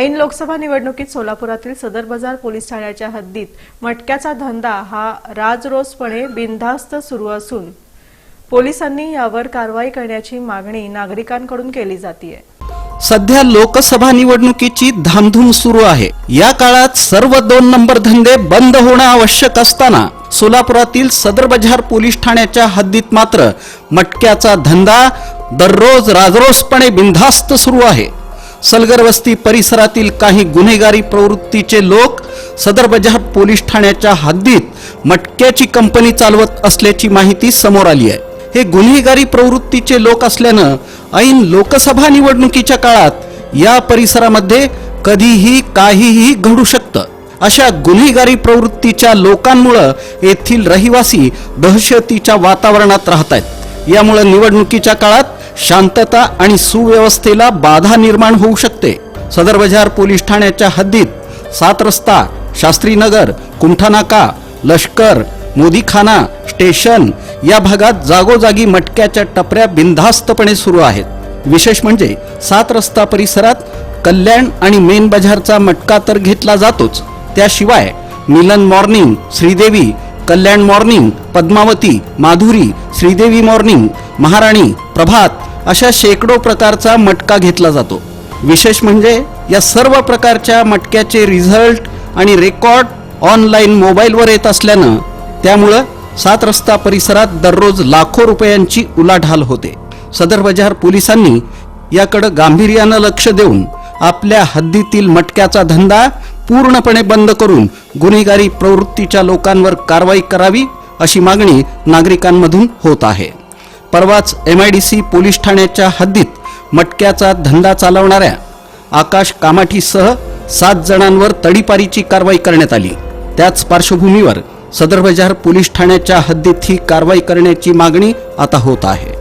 ऐन लोकसभा निवडणुकीत सोलापुरातील सदर बाजार पोलीस ठाण्याच्या हद्दीत मटक्याचा धंदा हा राजरोसपणे बिनधास्त सुरू असून पोलिसांनी यावर कारवाई करण्याची मागणी नागरिकांकडून केली जाते सध्या लोकसभा निवडणुकीची धामधूम सुरू आहे. या काळात सर्व दोन नंबर धंदे बंद होणं आवश्यक असताना सोलापुरातील सदर बजार पोलीस ठाण्याच्या हद्दीत मात्र मटक्याचा धंदा दररोज राजरोसपणे बिनधास्त सुरू आहे. सलगरवस्ती परिसरातील काही गुन्हेगारी प्रवृत्तीचे लोक सदर बजार पोलीस ठाण्याच्या हद्दीत मटक्याची कंपनी चालवत असल्याची माहिती समोर आली आहे. हे गुन्हेगारी प्रवृत्तीचे लोक असल्यानं ऐन लोकसभा निवडणुकीच्या काळात या परिसरामध्ये कधीही काहीही घडू शकतं. अशा गुन्हेगारी प्रवृत्तीच्या लोकांमुळं येथील रहिवासी दहशतीच्या वातावरणात राहत आहेत यामुळं निवडणुकीच्या काळात शांतता आणि सुव्यवस्थेला बाधा निर्माण होऊ शकते. सदर बाजार पोलीस ठाण्याच्या हद्दीत सात रस्ता शास्त्रीनगर कुंठानाका लष्कर मोदीखाना स्टेशन या भागात जागोजागी मटक्याच्या टपऱ्या बिनधास्तपणे सुरू आहेत. विशेष म्हणजे सात रस्ता परिसरात कल्याण आणि मेन बाजारचा मटका तर घेतला जातोच. त्याशिवाय Milan morning Sridevi Kalyan morning Padmavati Madhuri Sridevi morning Maharani Prabhat अशा शेकडो प्रकारचा मटका घेतला जातो. विशेष म्हणजे या सर्व प्रकारच्या मटक्याचे रिझल्ट आणि रेकॉर्ड ऑनलाईन मोबाईलवर येत असल्यानं त्यामुळं सात रस्ता परिसरात दररोज लाखो रुपयांची उलाढाल होते. सदर बाजार पोलिसांनी याकडं गांभीर्यानं लक्ष देऊन आपल्या हद्दीतील मटक्याचा धंदा पूर्णपणे बंद करून गुन्हेगारी प्रवृत्तीच्या लोकांवर कारवाई करावी अशी मागणी नागरिकांमधून होत आहे. परवाच M I D C police ठाण्याच्या हद्दीत मटक्याचा धंदा चालवणाऱ्या आकाश कामाठीसह सात जणांवर तडीपारीची कारवाई करण्यात आली. त्याच पार्श्वभूमीवर सदर पोलीस ठाण्याच्या हद्दीत ही कारवाई करण्याची मागणी आता होत आहे.